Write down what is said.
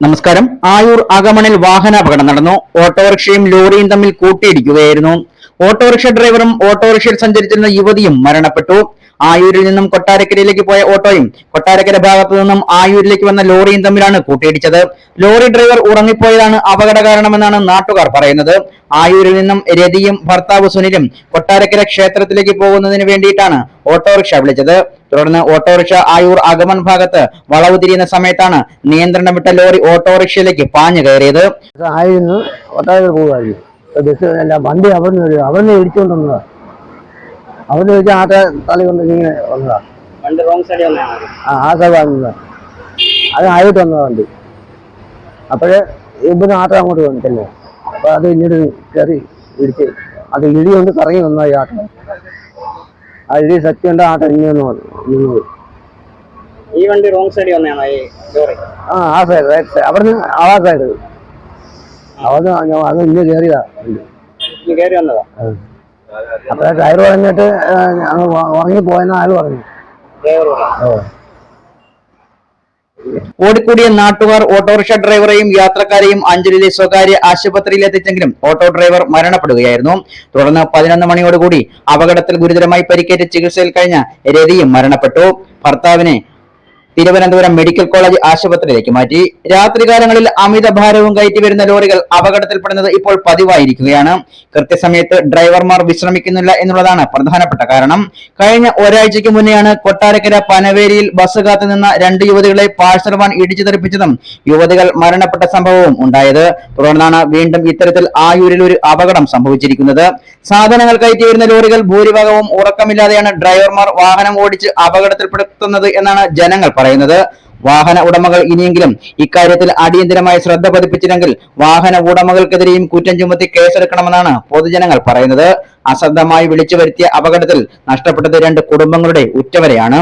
നമസ്കാരം. ആയൂർ അകമണിൽ വാഹനാപകടം നടന്നു. ഓട്ടോറിക്ഷയും ലോറിയും തമ്മിൽ കൂട്ടിയിടിക്കുകയായിരുന്നു. ഓട്ടോറിക്ഷ ഡ്രൈവറും ഓട്ടോറിക്ഷയിൽ സഞ്ചരിച്ചിരുന്ന യുവതിയും മരണപ്പെട്ടു. ആയൂരിൽ നിന്നും കൊട്ടാരക്കരയിലേക്ക് പോയ ഓട്ടോയും കൊട്ടാരക്കര ഭാഗത്തു നിന്നും ആയൂരിലേക്ക് വന്ന ലോറിയും തമ്മിലാണ് കൂട്ടിയിടിച്ചത്. ലോറി ഡ്രൈവർ ഉറങ്ങിപ്പോയതാണ് അപകട കാരണമെന്നാണ് നാട്ടുകാർ പറയുന്നത്. ആയൂരിൽ നിന്നും രതിയും ഭർത്താവ് സുനിലും കൊട്ടാരക്കര ക്ഷേത്രത്തിലേക്ക് പോകുന്നതിന് വേണ്ടിയിട്ടാണ് ഓട്ടോറിക്ഷ വിളിച്ചത്. തുടർന്ന് ഓട്ടോറിക്ഷ ആയൂർ ആഗമൻ ഭാഗത്ത് വളവ് തിരിയുന്ന സമയത്താണ് നിയന്ത്രണം വിട്ട ലോറി ഓട്ടോറിക്ഷയിലേക്ക് പാഞ്ഞു കയറിയത്. ആയിരുന്നു. ഒട്ടാകെ പോകുമായിരുന്നു ബസ് അല്ല വണ്ടി അവിടുന്ന് വരും. അവിടുന്ന് ഇടിച്ചുകൊണ്ട് വന്നതാ. അവിടുന്ന് വെച്ച് ആട്ട തല കൊണ്ട് ഇങ്ങനെ വന്നതാ. ആ ആ വന്നതാ. അത് ആയിട്ട് വന്നതാ വണ്ടി. അപ്പോഴേ ഇവിടുന്ന് ആട്ടം അങ്ങോട്ട് വന്നിട്ടല്ലേ? അപ്പൊ അത് ഇങ്ങോട്ട് കയറി ഇടിച്ച് അത് ഇടി കൊണ്ട് കറങ്ങി വന്നതായി ഈ ആട്ടം ഇടി സത്യം ആ ആട്ടം പറഞ്ഞു ഈ വണ്ടി റോങ് സൈഡിൽ വന്നതാണ് ഈ ലോറി? ആ ആ സൈഡ് റൈറ്റ് സൈഡ് അവിടുന്ന് ആ സൈഡ് അവിടെ അത് ഇന്ന് കയറിയതാ വണ്ടി. കയറി വന്നതാ? അപ്പൊ ഡ്രൈവർ പറഞ്ഞിട്ട് ഉറങ്ങി പോയെന്ന് പറഞ്ഞു ഓ ഓടിക്കൂടിയ നാട്ടുകാർ ഓട്ടോറിക്ഷ ഡ്രൈവറെയും യാത്രക്കാരെയും അഞ്ചലിലെ സ്വകാര്യ ആശുപത്രിയിൽ എത്തിച്ചെങ്കിലും ഓട്ടോ ഡ്രൈവർ മരണപ്പെടുകയായിരുന്നു. തുടർന്ന് പതിനൊന്ന് മണിയോടുകൂടി അപകടത്തിൽ ഗുരുതരമായി പരിക്കേറ്റ് ചികിത്സയിൽ കഴിഞ്ഞ രതിയും മരണപ്പെട്ടു. ഭർത്താവിനെ തിരുവനന്തപുരം മെഡിക്കൽ കോളേജ് ആശുപത്രിയിലേക്ക് മാറ്റി. രാത്രികാലങ്ങളിൽ അമിത ഭാരവും കയറ്റി വരുന്ന ലോറികൾ അപകടത്തിൽപ്പെടുന്നത് ഇപ്പോൾ പതിവായിരിക്കുകയാണ്. കൃത്യസമയത്ത് ഡ്രൈവർമാർ വിശ്രമിക്കുന്നില്ല എന്നുള്ളതാണ് പ്രധാനപ്പെട്ട കാരണം. കഴിഞ്ഞ ഒരാഴ്ചയ്ക്ക് മുന്നെയാണ് കൊട്ടാരക്കര പനവേരിയിൽ ബസ് കാത്തു നിന്ന രണ്ട് യുവതികളെ പാഴ്സൽ വാൻ ഇടിച്ചു തെറിപ്പിച്ചതും യുവതികൾ മരണപ്പെട്ട സംഭവവും ഉണ്ടായത്. തുടർന്നാണ് വീണ്ടും ഇത്തരത്തിൽ ആയൂരിൽ ഒരു അപകടം സംഭവിച്ചിരിക്കുന്നത്. സാധനങ്ങൾ കയറ്റി വരുന്ന ലോറികൾ ഭൂരിഭാഗവും ഉറക്കമില്ലാതെയാണ് ഡ്രൈവർമാർ വാഹനം ഓടിച്ച് അപകടത്തിൽപ്പെടുത്തുന്നത് എന്നാണ് ജനങ്ങൾ പറയുന്നത് വാഹന ഉടമകൾ ഇനിയെങ്കിലും ഇക്കാര്യത്തിൽ അടിയന്തരമായി ശ്രദ്ധ പതിപ്പിച്ചില്ലെങ്കിൽ വാഹന ഉടമകൾക്കെതിരെയും കുറ്റം ചുമത്തി കേസെടുക്കണമെന്നാണ് പൊതുജനങ്ങൾ പറയുന്നത്. അശ്രദ്ധമായി വിളിച്ചു വരുത്തിയ അപകടത്തിൽ നഷ്ടപ്പെട്ടത് രണ്ട് കുടുംബങ്ങളുടെ ഉറ്റവരെയാണ്.